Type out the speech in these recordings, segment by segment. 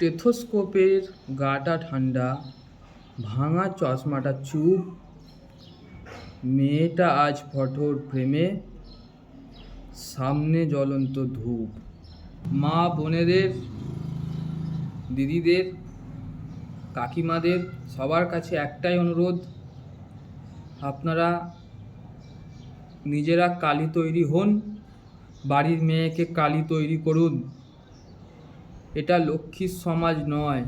স্টেথোস্কোপের গাটা ঠান্ডা, ভাঙা চশমাটা চুপ। মেয়েটা আজ ফটোর ফ্রেমে সামনে জ্বলন্ত ধূপ। মা বোনেদের, দিদিদের, কাকিমাদের সবার কাছে একটাই অনুরোধ, আপনারা নিজেরা কালি তৈরি হন, বাড়ির মেয়েকে কালি তৈরি করুন। এটা লক্ষ্মীর সমাজ নয়।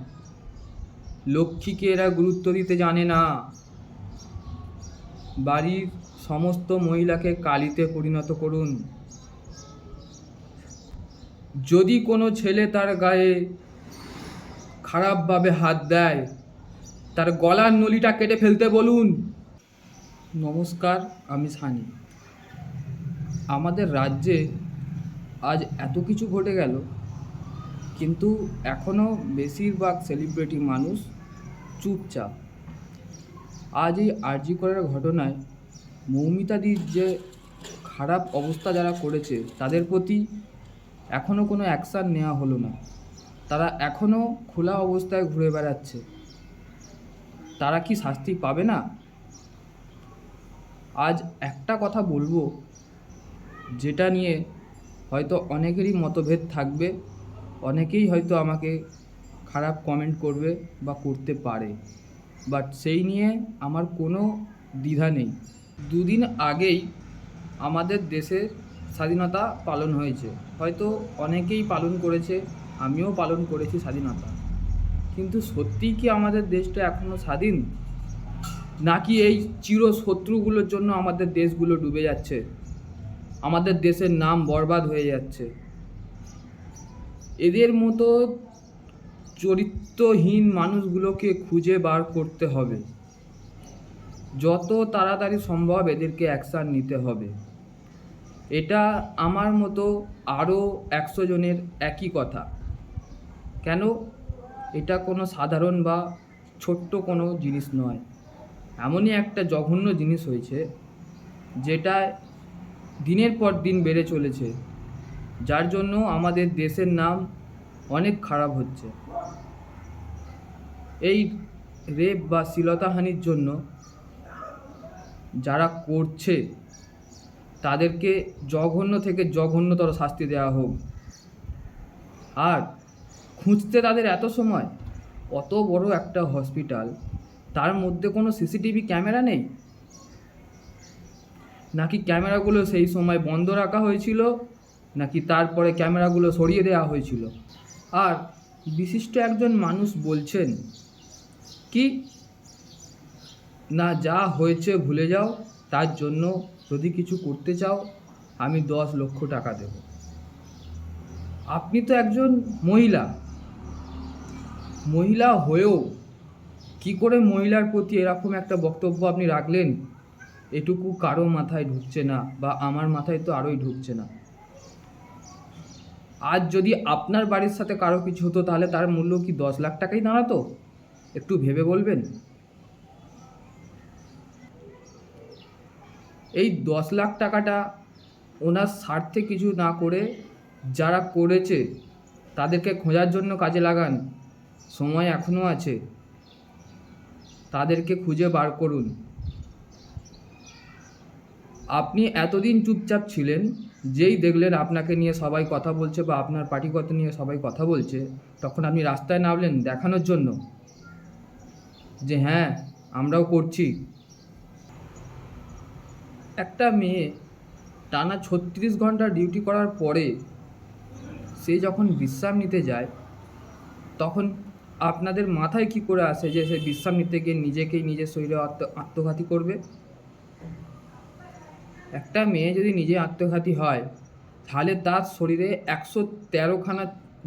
লক্ষ্মীকে এরা গুরুত্ব দিতে জানে না। বাড়ির সমস্ত মহিলাকে কালিতে পরিণত করুন। যদি কোনো ছেলে তার গায়ে খারাপভাবে হাত দেয়, তার গলার নলিটা কেটে ফেলতে বলুন। নমস্কার, আমি সানি। আমাদের রাজ্যে আজ এত কিছু ঘটে গেল। কিন্তু এখনও বেশিরভাগ সেলিব্রিটি মানুষ চুপচাপ। আজ এই আরজি করার ঘটনায় মৌমিতাদির যে খারাপ অবস্থা যারা করেছে, তাদের প্রতি এখনও কোনো অ্যাকশান নেওয়া হলো না। তারা এখনও খোলা অবস্থায় ঘুরে বেড়াচ্ছে। তারা কি শাস্তি পাবে না? আজ একটা কথা বলব, যেটা নিয়ে হয়তো অনেকেরই মতভেদ থাকবে। অনেকেই হয়তো আমাকে খারাপ কমেন্ট করবে বা করতে পারে। বাট সেই নিয়ে আমার কোনো দ্বিধা নেই। দুদিন আগেই আমাদের দেশের স্বাধীনতা পালন হয়েছে। হয়তো অনেকেই পালন করেছে, আমিও পালন করেছি স্বাধীনতা। কিন্তু সত্যিই কি আমাদের দেশটা এখনও স্বাধীন? নাকি এই চির শত্রুগুলোর জন্য আমাদের দেশগুলো ডুবে যাচ্ছে? আমাদের দেশের নাম বরবাদ হয়ে যাচ্ছে। এদের মতো চরিত্রহীন মানুষগুলোকে খুঁজে বার করতে হবে। যত তাড়াতাড়ি সম্ভব এদেরকে অ্যাকশান নিতে হবে। এটা আমার মতো আরও একশো জনের একই কথা। কেন? এটা কোনো সাধারণ বা ছোট্ট কোনো জিনিস নয়। এমনই একটা জঘন্য জিনিস হয়েছে, যেটা দিনের পর দিন বেড়ে চলেছে। যার জন্য আমাদের দেশের নাম অনেক খারাপ হচ্ছে। এই রেপ বা শ্লীলতাহানির জন্য যারা করছে, তাদেরকে জঘন্য থেকে জঘন্যতর শাস্তি দেওয়া হোক। আর খুঁজতে তাদের এত সময় অত বড় একটা হসপিটাল, তার মধ্যে কোনো সিসিটিভি ক্যামেরা নেই? নাকি ক্যামেরাগুলো সেই সময় বন্ধ রাখা হয়েছিল? নাকি তারপরে ক্যামেরাগুলো সরিয়ে দেওয়া হয়েছিল। আর বিশিষ্ট একজন মানুষ বলছেন, কি? না, যা হয়েছে ভুলে যাও, তার জন্য যদি কিছু করতে চাও, আমি দশ লক্ষ টাকা দেব। আপনি তো একজন মহিলা। মহিলা হয়েও কি করে মহিলার প্রতি এরকম একটা বক্তব্য আপনি রাখলেন? এটুকু কারও মাথায় ঢুকছে না বা আমার মাথায় তো আরোই ঢুকছে না। আজ যদি আপনার বাড়ির সাথে কারও কিছু হতো, তাহলে তার মূল্য কি দশ লাখ টাকাই দাঁড়াতো? একটু ভেবে বলবেন? এই দশ লাখ টাকাটা ওনার স্বার্থে কিছু না করে যারা করেছে, তাদেরকে খোঁজার জন্য কাজে লাগান। সময় এখনও আছে। তাদেরকে খুঁজে বার করুন। আপনি এতদিন চুপচাপ ছিলেন যেই দেখলেন আপনাকে নিয়ে সবাই কথা বলছে বা আপনার পার্টিগত নিয়ে সবাই কথা বলছে, তখন আপনি রাস্তায় নামলেন দেখানোর জন্য। যে হ্যাঁ আমরাও করছি। একটা মেয়ে টানা ছত্রিশ ঘণ্টা ডিউটি করার পরে সে যখন বিশ্রাম নিতে যায়, তখন আপনাদের মাথায় কি করে আসে যে সে বিশ্রাম নিতে গিয়ে নিজেকেই নিজের শরীরে আত্ম, আত্মঘাতী করবে? একটা মেয়ে যদি নিজে আত্মঘাতী হয়, তাহলে তার শরীরে একশো তেরোখানা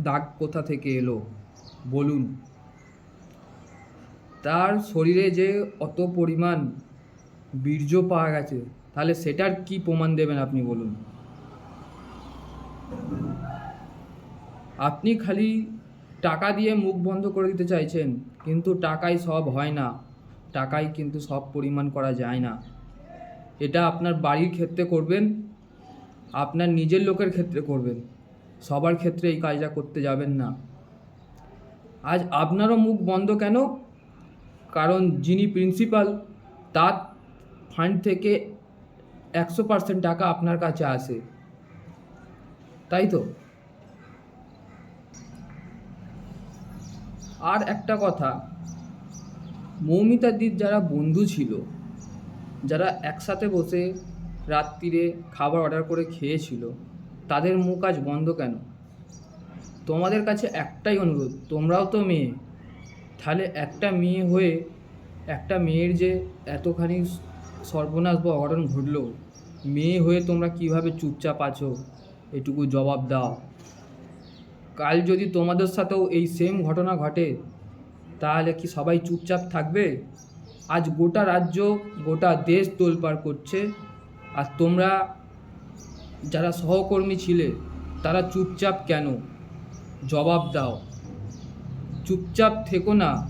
দাগ কোথা থেকে এলো? বলুন। তার শরীরে যে অত পরিমাণ বীর্য পাওয়া গেছে, তাহলে সেটার কি প্রমাণ দেবেন আপনি বলুন? আপনি খালি টাকা দিয়ে মুখ বন্ধ করে দিতে চাইছেন, কিন্তু টাকাই সব হয় না। টাকাই কিন্তু সব পরিমাণ করা যায় না। এটা আপনার বাড়ির ক্ষেত্রে করবেন, আপনার নিজের লোকের ক্ষেত্রে করবেন। সবার ক্ষেত্রে এই কাজটা করতে যাবেন না। আজ আপনারও মুখ বন্ধ কেন? কারণ যিনি প্রিন্সিপাল তার ফান্ড থেকে একশো পার্সেন্ট টাকা আপনার কাছে আসে। তাই তো? আর একটা কথা মৌমিতা মৌমিতাদির যারা বন্ধু ছিল যারা একসাথে বসে রাত্রিরে খাবার অর্ডার করে খেয়েছিল, তাদের মুখ আজ বন্ধ কেন? তোমাদের কাছে একটাই অনুরোধ, তোমরাও তো মেয়ে। তাহলে একটা মেয়ে হয়ে একটা মেয়ের যে এতখানি সর্বনাশ বা অঘটন ঘটলো, মেয়ে হয়ে তোমরা কীভাবে চুপচাপ আছো? এটুকু জবাব দাও। কাল যদি তোমাদের সাথেও এই সেম ঘটনা ঘটে, তাহলে কি সবাই চুপচাপ থাকবে? আজ গোটা রাজ্য, গোটা দেশ তোলপাড় করছে। আর তোমরা যারা সহকর্মী ছিলে, তারা চুপচাপ কেন? জবাব দাও। চুপচাপ থেকো না।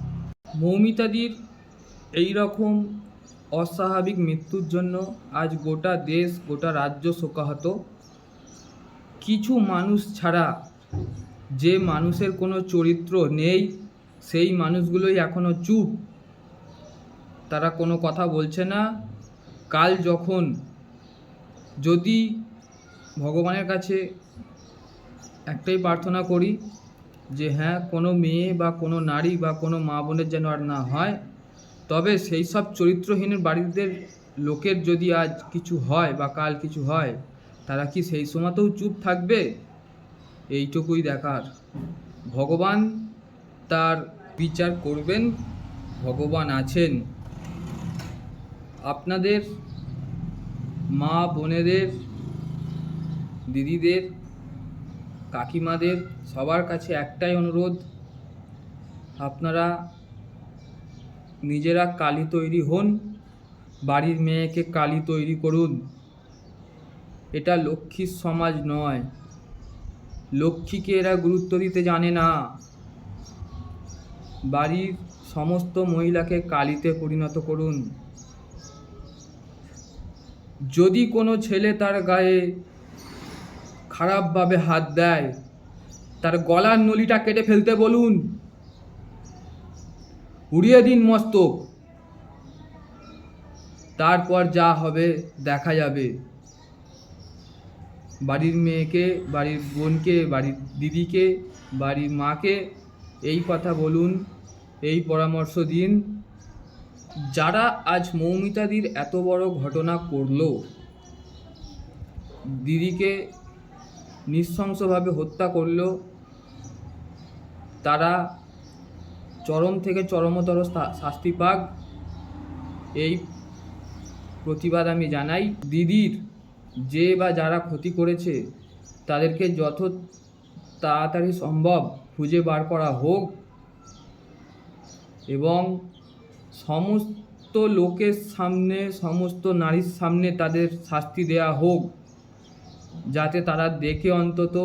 মৌমিতাদির এই রকম অস্বাভাবিক মৃত্যুর জন্য আজ গোটা দেশ, গোটা রাজ্য শোকাহত। কিছু মানুষ ছাড়া যে মানুষের কোনো চরিত্র নেই, সেই মানুষগুলোই এখনও চুপ। তারা কোনো কথা বলছে না। কাল যখন যদি ভগবানের কাছে একটাই প্রার্থনা করি যে হ্যাঁ কোনো মেয়ে বা কোনো নারী বা কোনো মা বোনের যেন আর না হয়, তবে সেই সব চরিত্রহীনের বাড়িদের লোকের যদি আজ কিছু হয় বা কাল কিছু হয়, তারা কি সেই সময়তেও চুপ থাকবে? এইটুকুই দেখার। ভগবান তার বিচার করবেন, ভগবান আছেন। আপনাদের মা বোনেদের, দিদিদের, কাকিমাদের সবার কাছে একটাই অনুরোধ, আপনারা নিজেরা কালি তৈরি হন, বাড়ির মেয়েকে কালি তৈরি করুন। এটা লক্ষ্মীর সমাজ নয়। লক্ষ্মীকে এরা গুরুত্ব দিতে জানে না। বাড়ির সমস্ত মহিলাকে কালিতে পরিণত করুন। যদি কোনো ছেলে তার গায়ে খারাপভাবে হাত দেয়, তার গলার নলিটা কেটে ফেলতে বলুন। উড়িয়ে দিন মস্তক। তারপর যা হবে দেখা যাবে। বাড়ির মেয়েকে, বাড়ির বোনকে, বাড়ির দিদিকে, বাড়ির মাকে এই কথা বলুন, এই পরামর্শ দিন। যারা আজ মৌমিতাদির এত বড় ঘটনা করল, দিদিকে নৃশংসভাবে হত্যা করল, তারা চরম থেকে চরমতর শাস্তি পাক, এই প্রতিবাদ আমি জানাই। দিদির যে বা যারা ক্ষতি করেছে, তাদেরকে যত তাড়াতাড়ি সম্ভব খুঁজে বার করা হোক এবং সমস্ত লোকের সামনে, সমস্ত নারীর সামনে তাদের শাস্তি দেয়া হোক, যাতে তারা দেখে অন্তত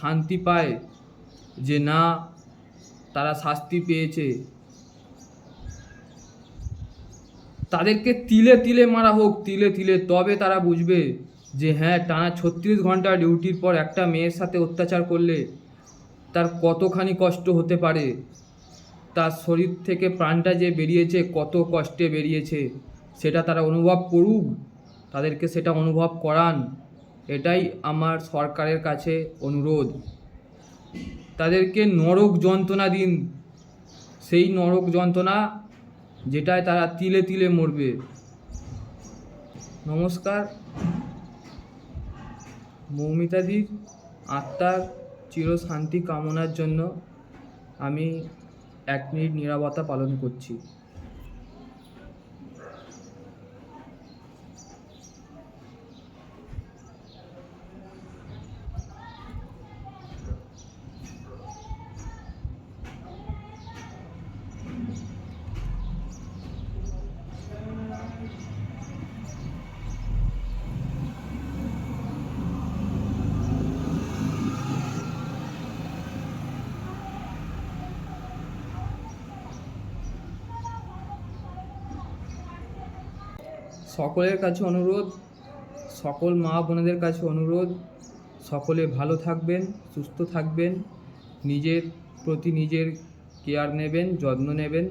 শান্তি পায় যে না, তারা শাস্তি পেয়েছে। তাদেরকে তিলে তিলে মারা হোক, তিলে তিলে। তবে তারা বুঝবে যে হ্যাঁ টানা ছত্রিশ ঘণ্টা ডিউটির পর একটা মেয়ের সাথে অত্যাচার করলে তার কতখানি কষ্ট হতে পারে। তার শরীর থেকে প্রাণটা যে বেরিয়েছে, কত কষ্টে বেরিয়েছে, সেটা তারা অনুভব করুক। তাদেরকে সেটা অনুভব করান। এটাই আমার সরকারের কাছে অনুরোধ। তাদেরকে নরক যন্ত্রণা দিন। সেই নরক যন্ত্রণা যেটায় তারা তিলে তিলে মরবে। নমস্কার। মৌমিতাদির আত্মার চিরশান্তি কামনার জন্য আমি এক মিনিট নীরবতা পালন করছি। সকলের কাছে অনুরোধ, সকল মা বোনেদের কাছে অনুরোধ, সকলে ভালো থাকবেন, সুস্থ থাকবেন, নিজের প্রতি নিজের কেয়ার নেবেন, যত্ন নেবেন।